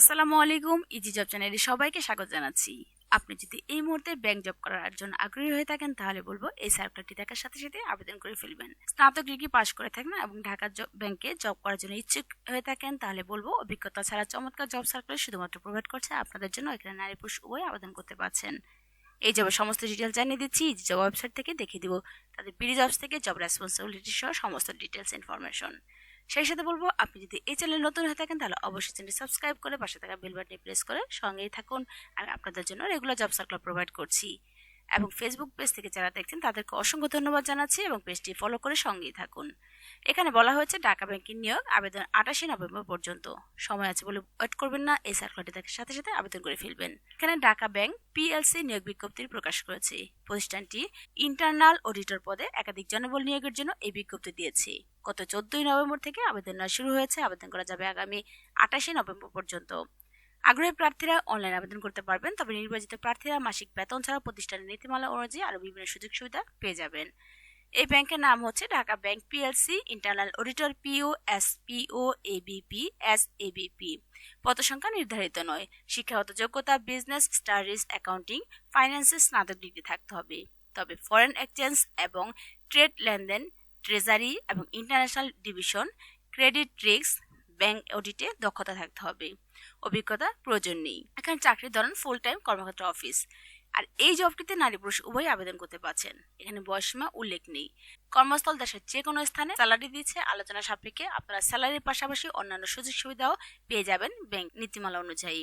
আসসালামু আলাইকুম easy job চ্যানেলে সবাইকে স্বাগত জানাচ্ছি। আপনি যদি এই মুহূর্তে ব্যাংক জব করার জন্য আগ্রহী হয়ে থাকেন, তাহলে বলব এই সার্কুলারটি দেখার সাথে সাথে আবেদন করে ফেলবেন। স্নাতক ডিগ্রি পাশ করে থাকেন এবং ঢাকা ব্যাংকে জব করার জন্য ইচ্ছুক হয়ে থাকেন, তাহলে বলব অভিজ্ঞতা ছাড়া চমৎকার জব সার্কুলার শুধুমাত্র প্রোভাইড করছে আপনাদের জন্য এখানে নারী পুরুষ উভয় আবেদন করতে পারছেন। এই জবের সমস্ত ডিটেলস জানিয়ে দিচ্ছি ইজি জব ওয়েবসাইট থেকে দেখিয়ে দিব। তাদের বিডি জবস থেকে জব রেসপন্সিবিলিটি সহ সমস্ত ডিটেলস ইনফরমেশন সেই সাথে বলব, আপনি যদি এই চ্যানেল নতুন হয়ে থাকেন, তাহলে অবশ্যই চ্যানেলটি সাবস্ক্রাইব করে পাশে থাকা বেল বাটনে প্রেস করে সঙ্গেই থাকুন। আমি আপনাদের জন্য রেগুলার জব সার্কুলার প্রোভাইড করছি। এবং ফেসবুক পেজ থেকে যারা দেখছেন, তাদেরকে অসংখ্য ধন্যবাদ জানাচ্ছি এবং পেজটি ফলো করে সঙ্গেই থাকুন। এখানে বলা হয়েছে, ঢাকা ব্যাংকের নিয়োগ, আবেদন আটাশে নভেম্বর পর্যন্ত। সময় আছে বলে ওয়েট করবেন না, এই সার্কুলারটি দেখার সাথে সাথে আবেদন করে ফেলবেন। এখানে ঢাকা ব্যাংক পিএলসি নিয়োগ বিজ্ঞপ্তি প্রকাশ করেছে। প্রতিষ্ঠানটি ইন্টারনাল অডিটর পদে একাধিক জনবল নিয়োগের জন্য এই বিজ্ঞপ্তি দিয়েছে। গত চোদ্দই নভেম্বর থেকে আবেদন নেওয়া শুরু হয়েছে, আবেদন করা যাবে আগামী আটাশে নভেম্বর পর্যন্ত। আগ্রহী প্রার্থীরা অনলাইন আবেদন করতে পারবেন, তবে নির্বাচিত প্রার্থীরা মাসিক বেতন ছাড়া প্রতিষ্ঠানের নীতিমালা অনুযায়ী আরও বিভিন্ন সুযোগ সুবিধা পেয়ে যাবেন। এই ব্যাংকের নাম হচ্ছে Dhaka bank PLC, internal auditor PO S PO ABP S ABP পদ সংখ্যা নির্ধারিত নয়। শিক্ষাগত যোগ্যতা, বিজনেস, স্টাডিজ, অ্যাকাউন্টিং ফাইন্যান্সে স্নাতক ডিগ্রি থাকতে হবে। তবে ফরেন এক্সচেঞ্জ এবং ট্রেড লেনদেন, ট্রেজারি এবং international division, credit risk, bank অডিটে দক্ষতা থাকতে হবে। অভিজ্ঞতা প্রয়োজন নেই। এখানে চাকরির ধরন ফুল টাইম কর্মক্ষেত্র অফিস। আর এই জবটিতে নারী পুরুষ উভয় আবেদন করতে পারছেন। এখানে বয়সীমা উল্লেখ নেই। কর্মস্থল দেশের যে কোনো স্থানে স্যালারি দিচ্ছে আলোচনা সাপেক্ষে আপনারা স্যালারির পাশাপাশি অন্যান্য সুযোগ সুবিধাও পেয়ে যাবেন ব্যাংক নীতিমালা অনুযায়ী।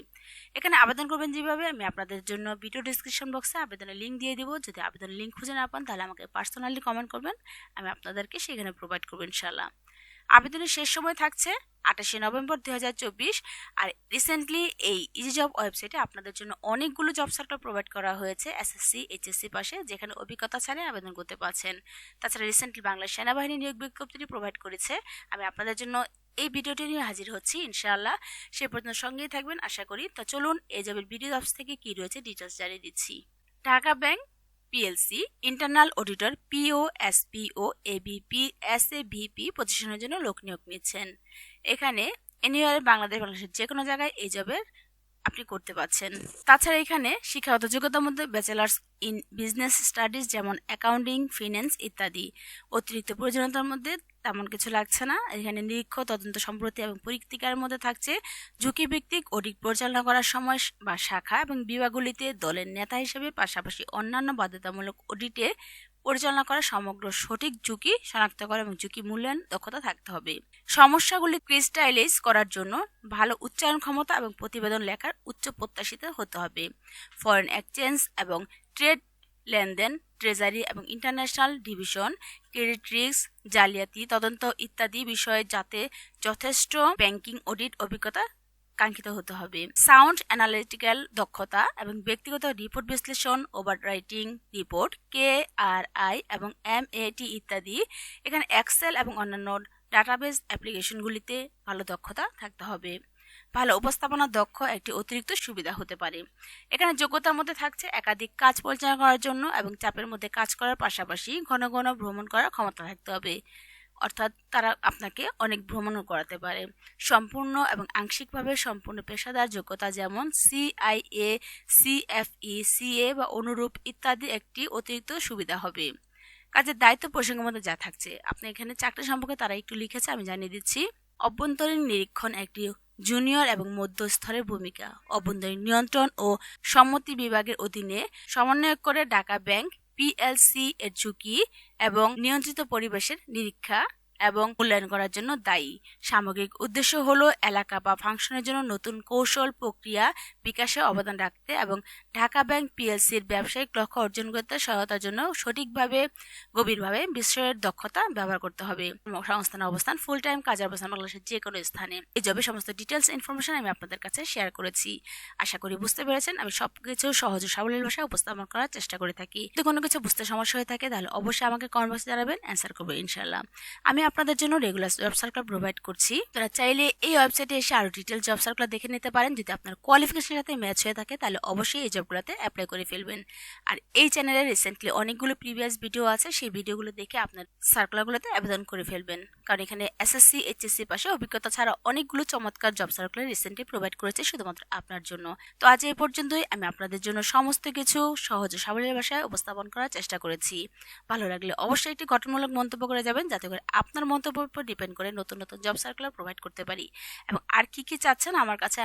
এখানে আবেদন করবেন যেভাবে, আমি আপনাদের জন্য ভিডিও ডিসক্রিপশন বক্সে আবেদনের লিঙ্ক দিয়ে দিব। যদি আবেদনের লিঙ্ক খুঁজে না পান, তাহলে আমাকে পার্সোনালি কমেন্ট করবেন। আমি আপনাদেরকে সেখানে প্রোভাইড করব ইনশাল্লাহ আবেদনের শেষ সময় থাকছে আঠাশে নভেম্বর দু হাজার চব্বিশ আর রিসেন্টলি এই ইজি জব ওয়েবসাইটে আপনাদের জন্য অনেকগুলো জব সার্কুলার প্রোভাইড করা হয়েছে এসএসসি এইচএসসি পাশে, যেখানে অভিজ্ঞতা ছাড়াই আবেদন করতে পারছেন। তাছাড়া রিসেন্টলি বাংলা সেনাবাহিনী নিয়োগ বিজ্ঞপ্তিটি প্রোভাইড করেছে। আমি আপনাদের জন্য এই ভিডিওটি নিয়ে হাজির হচ্ছি, ইনশাআল্লাহ। সে পর্যন্ত সঙ্গেই থাকবেন, আশা করি। তো চলুন এই জবের ভিডিও অফিস থেকে কি রয়েছে ডিটেলস জানিয়ে দিচ্ছি। Dhaka bank PLC internal auditor PO SPO ABP SAVP পজিশনের জন্য লোক নিয়োগ নিচ্ছেন। এখানে এনিওয়ার বাংলাদেশ বাংলাদেশের যে কোনো জায়গায় এই জবের আপনি করতে পারছেন। তাছাড়া এখানে শিক্ষাগত যোগ্যতার মধ্যে ব্যাচেলার্স ইন বিজনেস স্টাডিজ যেমন অ্যাকাউন্টিং ফিন্যান্স ইত্যাদি। অতিরিক্ত প্রয়োজনীয়তার মধ্যে তেমন কিছু লাগছে না। এখানে নিরীক্ষ, তদন্ত সম্প্রতি এবং পরীক্ষিকার মধ্যে থাকছে ঝুঁকি ভিত্তিক অডিট পরিচালনা করার সময় বা শাখা এবং বিভাগগুলিতে দলের নেতা হিসেবে পাশাপাশি অন্যান্য বাধ্যতামূলক অডিটে পরিচালনা করা সমগ্র সঠিক ঝুঁকি শনাক্ত করা এবং ঝুঁকি মূল্যায়ন দক্ষতা থাকতে হবে। সমস্যাগুলি ক্রিস্টাইলাইজ করার জন্য ভালো উচ্চারণ ক্ষমতা এবং প্রতিবেদন লেখার উচ্চ প্রত্যাশিত হতে হবে। ফরেন এক্সচেঞ্জ এবং ট্রেড লেনদেন, ট্রেজারি এবং ইন্টারন্যাশনাল ডিভিশন, ক্রেডিট রিস্ক, জালিয়াতি, তদন্ত ইত্যাদি বিষয়ে যাতে যথেষ্ট ব্যাংকিং অডিট অভিজ্ঞতা কাঙ্ক্ষিত হতে হবে। সাউন্ড অ্যানালিটিক্যাল দক্ষতা এবং ব্যক্তিগত রিপোর্ট বিশ্লেষণ over writing report K R I এবং এম এটি ইত্যাদি। এখানে এক্সেল এবং অন্যান্য ডাটাবেস অ্যাপ্লিকেশনগুলিতে ভালো দক্ষতা থাকতে হবে। ভালো উপস্থাপনা, দক্ষ একটি অতিরিক্ত সুবিধা হতে পারে। এখানে যোগ্যতার মধ্যে থাকছে একাধিক কাজ পরিচালনা করার জন্য এবং চাপের মধ্যে কাজ করার পাশাপাশি ঘন ঘন ভ্রমণ করার ক্ষমতা থাকতে হবে। অর্থাৎ তারা আপনাকে অনেক ভ্রমণও করাতে পারে। সম্পূর্ণ এবং আংশিকভাবে সম্পূর্ণ পেশাদার যোগ্যতা যেমন সিআইএ সিএফই সিএ বা অনুরূপ ইত্যাদি একটি অতিরিক্ত সুবিধা হবে। কাজের দায়িত্ব প্রসঙ্গের মধ্যে যা থাকছে, আপনি এখানে চাকরি সম্পর্কে তারা একটু লিখেছে, আমি জানিয়ে দিচ্ছি। অভ্যন্তরীণ নিরীক্ষণ একটি জুনিয়র এবং মধ্যস্তরের ভূমিকা অভ্যন্তরীণ নিয়ন্ত্রণ ও সম্মতি বিভাগের অধীনে সমন্বয় করে ঢাকা ব্যাংক, পিএলসি এর ঝুঁকি এবং নিয়ন্ত্রিত পরিবেশের নিরীক্ষা। এবং মূল্যায়ন করার জন্য দায়ী। সামগ্রিক উদ্দেশ্য হল এলাকা বা ফাংশনের জন্য নতুন কৌশল, প্রক্রিয়া বিকাশে অবদান রাখতে এবং ঢাকা ব্যাংক পিএলসির ব্যবসায়িক লক্ষ্য অর্জন করতে সহায়তার জন্য সঠিকভাবে, গভীরভাবে বিশ্বের দক্ষতা ব্যবহার করতে হবে। সংস্থান অবস্থান ফুল টাইম কাজের অবস্থান বাংলাদেশের যে কোনো স্থানে। এই জবে সমস্ত ডিটেলস ইনফরমেশন আমি আপনাদের কাছে শেয়ার করেছি। আশা করি বুঝতে পেরেছেন, আমি সবকিছু সহজ ও সাবলীল ভাষায় উপস্থাপন করার চেষ্টা করে থাকি। যদি কোনো কিছু বুঝতে সমস্যা হয়ে থাকে, তাহলে অবশ্যই আমাকে কমেন্ট বক্সে জানাবেন অ্যান্সার করব ইনশাল্লাহ আমি আপনাদের জন্য রেগুলার জব সার্কুলার প্রোভাইড করছি। তারা চাইলে এই ওয়েবসাইটে এসে আরও ডিটেল জব সার্কুলার দেখে নিতে পারেন। যদি আপনার কোয়ালিফিকেশনের সাথে ম্যাচ হয়ে থাকে, তাহলে অবশ্যই এই জবগুলোতে অ্যাপ্লাই করে ফেলবেন। আর এই চ্যানেলে রিসেন্টলি অনেকগুলো প্রিভিয়াস ভিডিও আছে, সেই ভিডিওগুলো দেখে আপনার সার্কুলারগুলোতে আবেদন করে ফেলবেন। কারণ এখানে এসএসসি এইচএসসি পাশে অভিজ্ঞতা ছাড়া অনেকগুলো চমৎকার জব সার্কুলার রিসেন্টলি প্রোভাইড করেছে শুধুমাত্র আপনার জন্য। তো আজ এই পর্যন্তই, আমি আপনাদের জন্য সমস্ত কিছু সহজ সাবলীল ভাষায় উপস্থাপন করার চেষ্টা করেছি। ভালো লাগলে অবশ্যই একটি গঠনমূলক মন্তব্য করে যাবেন, যাতে করে আপনার মন্তব্যের উপর ডিপেন্ড করে নতুন নতুন জব সার্কুলার প্রোভাইড করতে পারি। এবং আর কি কি চাচ্ছেন আমার কাছে